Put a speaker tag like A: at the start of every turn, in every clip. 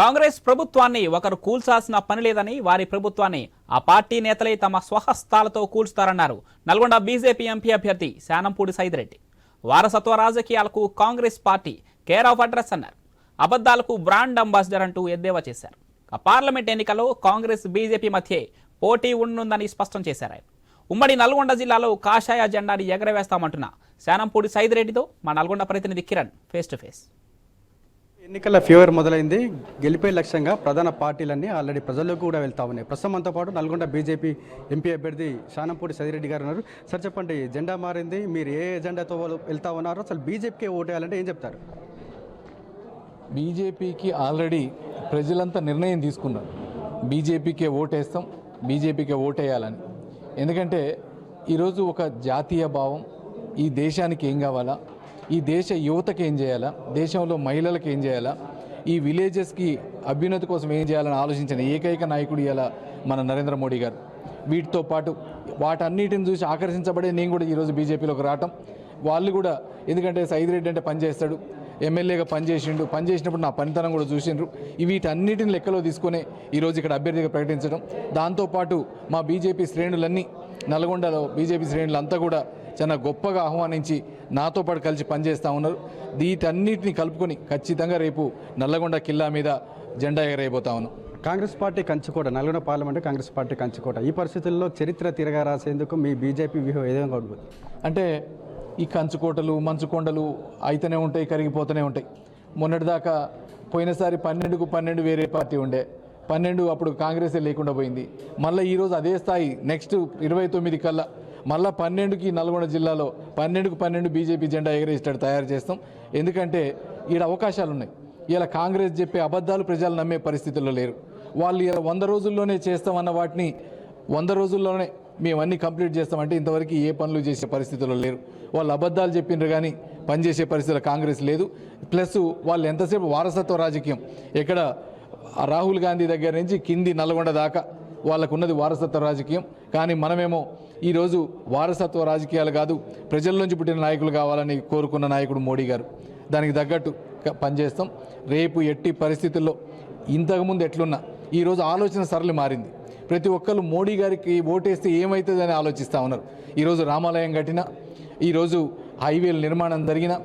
A: కాంగ్రెస్ ప్రభుత్వాన్ని ఒకరు కూల్చాల్సిన పని లేదని వారి ప్రభుత్వాన్ని ఆ పార్టీ నేతలే తమ స్వహస్తాలతో కూల్చుతారన్నారు. నల్గొండ బీజేపీ ఎంపీ అభ్యర్థి శానంపూడి సైదిరెడ్డి. వారసత్వ రాజకీయాలకు Congress party care of address అన్నారు. అబద్ధాలకు బ్రాండ్ అంబాసిడర్ అంటూ ఎద్దేవా చేశారు. పార్లమెంట్ ఎన్నికల్లో కాంగ్రెస్ బీజేపీ మధ్య పోటీ ఉండనుందని స్పష్టం చేశారు ఆయన. ఉమ్మడి నల్గొండ జిల్లాలో కాషాయ జెండాని ఎగరవేస్తామంటున్న శానంపూడి సైదిరెడ్డితో మా నల్గొండ ప్రతినిధి కిరణ్ ఫేస్ టు ఫేస్.
B: ఎన్నికల ఫీవర్ మొదలైంది. గెలిపే లక్ష్యంగా ప్రధాన పార్టీలన్నీ ఆల్రెడీ ప్రజల్లో కూడా వెళ్తా ఉన్నాయి. ప్రస్తుతం అంతా పాటు నల్గొండ బీజేపీ ఎంపీ అభ్యర్థి శానంపూడి సదిరెడ్డి గారు ఉన్నారు. సార్ చెప్పండి జెండా మారింది? మీరు ఏ ఎజెండాతో వాళ్ళు వెళ్తా ఉన్నారో? అసలు బీజేపీకి ఓటేయాలంటే ఏం చెప్తారు?
C: బీజేపీకి ఆల్రెడీ ప్రజలంతా నిర్ణయం తీసుకున్నారు. బీజేపీకే ఓటేస్తాం బీజేపీకే ఓటేయాలని. ఎందుకంటే ఈరోజు ఒక జాతీయ భావం ఈ దేశానికి ఏం కావాలా? ఈ దేశ యువతకి ఏం చేయాలా? దేశంలో మహిళలకు ఏం చేయాలా? ఈ విలేజెస్కి అభ్యున్నతి కోసం ఏం చేయాలని ఆలోచించిన ఏకైక నాయకుడు ఇలా మన నరేంద్ర మోడీ గారు? వీటితో పాటు వాటన్నిటిని చూసి ఆకర్షించబడే నేను కూడా ఈరోజు బీజేపీలోకి రావటం. వాళ్ళు కూడా ఎందుకంటే సైదిరెడ్డి అంటే పనిచేస్తాడు ఎమ్మెల్యేగా పనిచేసిండు పనిచేసినప్పుడు నా పనితనం కూడా చూసిండ్రు. వీటన్నిటిని లెక్కలో తీసుకునే ఈరోజు ఇక్కడ అభ్యర్థిగా ప్రకటించడం. దాంతోపాటు మా బీజేపీ శ్రేణులన్నీ నల్గొండలో బీజేపీ శ్రేణులంతా కూడా చాలా గొప్పగా ఆహ్వానించి నాతో పాటు కలిసి పనిచేస్తూ ఉన్నారు. వీటన్నిటిని కలుపుకొని ఖచ్చితంగా రేపు నల్లగొండ కిల్లా మీద జెండా ఎగరేయబోతా ఉన్నాం.
B: కాంగ్రెస్ పార్టీ కంచుకోట నల్గొండ పార్లమెంట్ కాంగ్రెస్ పార్టీ కంచుకోట. ఈ పరిస్థితుల్లో చరిత్ర తిరగా రాసేందుకు మీ బీజేపీ వ్యూహం ఏ విధంగా ఉంటుంది?
C: అంటే ఈ కంచుకోటలు మంచుకొండలు అయితేనే ఉంటాయి కరిగిపోతూనే ఉంటాయి. మొన్నటిదాకా పోయినసారి పన్నెండుకు పన్నెండు వేరే పార్టీ ఉండే. పన్నెండు అప్పుడు కాంగ్రెసే లేకుండా పోయింది. మళ్ళీ ఈరోజు అదే స్థాయి నెక్స్ట్ ఇరవై తొమ్మిది కల్లా మళ్ళీ పన్నెండుకి నల్గొండ జిల్లాలో పన్నెండుకు పన్నెండు బీజేపీ జెండా ఎగరేసేటట్టు తయారు చేస్తాం. ఎందుకంటే ఈడ అవకాశాలు ఉన్నాయి ఇలా కాంగ్రెస్ చెప్పే అబద్ధాలు ప్రజలు నమ్మే పరిస్థితుల్లో లేరు. వాళ్ళు ఇలా వంద రోజుల్లోనే చేస్తామన్న వాటిని వంద రోజుల్లోనే మేము కంప్లీట్ చేస్తామంటే ఇంతవరకు ఏ పనులు చేసే పరిస్థితుల్లో లేరు. వాళ్ళు అబద్ధాలు చెప్పిండ్రు కానీ పనిచేసే పరిస్థితుల్లో కాంగ్రెస్ లేదు. ప్లస్ వాళ్ళు ఎంతసేపు వారసత్వ రాజకీయం. ఎక్కడ రాహుల్ గాంధీ దగ్గర నుంచి కింది నల్గొండ దాకా వాళ్ళకు ఉన్నది వారసత్వ రాజకీయం. కానీ మనమేమో ఈరోజు వారసత్వ రాజకీయాలు కాదు ప్రజల నుంచి పుట్టిన నాయకులు కావాలని కోరుకున్న నాయకుడు మోడీ గారు. దానికి తగ్గట్టు పనిచేస్తాం. రేపు ఎట్టి పరిస్థితుల్లో ఇంతకుముందు ఎట్లున్నా ఈరోజు ఆలోచన సరళి మారింది. ప్రతి ఒక్కరు మోడీ గారికి ఓటేస్తే ఏమవుతుందని ఆలోచిస్తూ ఉన్నారు. ఈరోజు రామాలయం కట్టినా ఈరోజు హైవేల నిర్మాణం జరిగినా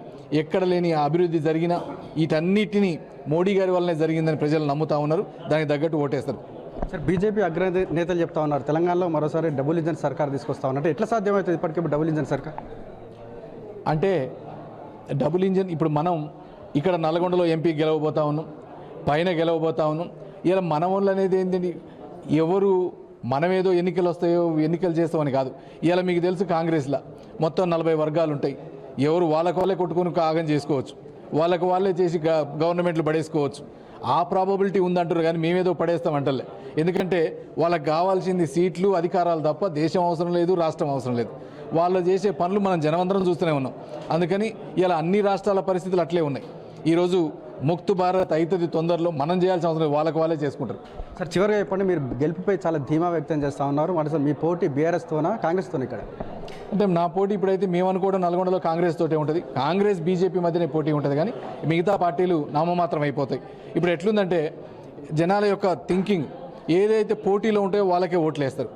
C: ఎక్కడ లేని అభివృద్ధి జరిగినా వీటన్నిటినీ మోడీ గారి వల్లనే జరిగిందని ప్రజలు నమ్ముతా ఉన్నారు. దానికి తగ్గట్టు ఓటేస్తారు.
B: సార్ బీజేపీ అగ్ర నేతలు చెప్తా ఉన్నారు. తెలంగాణలో మరోసారి డబుల్ ఇంజన్ సర్కార్ తీసుకొస్తా ఉన్నారు ఎట్లా సాధ్యమవుతుంది ఇప్పటికే డబుల్ ఇంజన్ సర్కార్?
C: అంటే డబుల్ ఇంజన్ ఇప్పుడు మనం ఇక్కడ నల్గొండలో ఎంపీ గెలవబోతా ఉన్నాం పైన గెలవబోతా ఉన్నాం. ఇలా మన వాళ్ళు అనేది ఏంటండి ఎవరు మనమేదో ఎన్నికలు వస్తాయో ఎన్నికలు చేస్తామని కాదు. ఇలా మీకు తెలుసు కాంగ్రెస్లో. మొత్తం నలభై వర్గాలు ఉంటాయి. ఎవరు వాళ్ళకు వాళ్ళే కొట్టుకొని కాగం చేసుకోవచ్చు. వాళ్ళకు వాళ్ళే చేసి గ- గవర్నమెంట్లు పడేసుకోవచ్చు. ఆ ప్రాబబిలిటీ ఉందంటారు కానీ మేమేదో పడేస్తాం అంటలే. ఎందుకంటే వాళ్ళకి కావాల్సింది సీట్లు అధికారాలు తప్ప దేశం అవసరం లేదు రాష్ట్రం అవసరం లేదు. వాళ్ళు చేసే పనులు మనం జనమందరం చూస్తూనే ఉన్నాం. అందుకని ఇలా అన్ని రాష్ట్రాల పరిస్థితులు అట్లే ఉన్నాయి. ఈరోజు ముక్తు భారత్ అవుతుంది తొందరలో మనం చేయాల్సిన అవసరం లేదు. వాళ్ళకి వాళ్ళే చేసుకుంటారు.
B: సార్ చివరిగా చెప్పండి మీరు గెలుపుపై చాలా ధీమా వ్యక్తం చేస్తూ ఉన్నారు. మరి మీ పోటీ బీఆర్ఎస్తోనా కాంగ్రెస్తోనా ఇక్కడ?
C: అంటే నా పోటీ ఇప్పుడైతే మేము అనుకోవడం నల్గొండలో కాంగ్రెస్ తోటే ఉంటుంది. కాంగ్రెస్ బీజేపీ మధ్యనే పోటీ ఉంటుంది కానీ మిగతా పార్టీలు నామమాత్రం అయిపోతాయి. ఇప్పుడు ఎట్లుందంటే జనాల యొక్క థింకింగ్ ఏదైతే పోటీలో ఉంటాయో వాళ్ళకే ఓట్లు వేస్తారు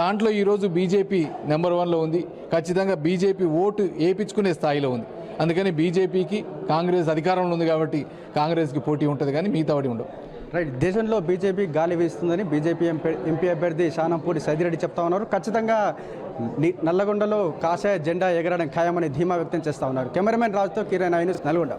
C: దాంట్లో ఈరోజు బీజేపీ నెంబర్ వన్లో ఉంది. ఖచ్చితంగా బీజేపీ ఓటు వేయించుకునే స్థాయిలో ఉంది. అందుకని బీజేపీకి కాంగ్రెస్ అధికారంలో ఉంది కాబట్టి కాంగ్రెస్కి పోటీ ఉంటుంది కానీ మిగతా వాటి ఉండవు.
B: రైట్ దేశంలో బీజేపీ గాలి వీస్తుందని బీజేపీ ఎంపీ ఎంపీ అభ్యర్థి శానంపూడి సైదిరెడ్డి చెప్తా ఉన్నారు. ఖచ్చితంగా నల్లగొండలో కాషాయ జెండా ఎగరడం ఖాయమని ధీమా వ్యక్తం చేస్తా ఉన్నారు. కెమెరామెన్ రాజుతో కిరణ్ ఐన్యూస్ నల్గొండ.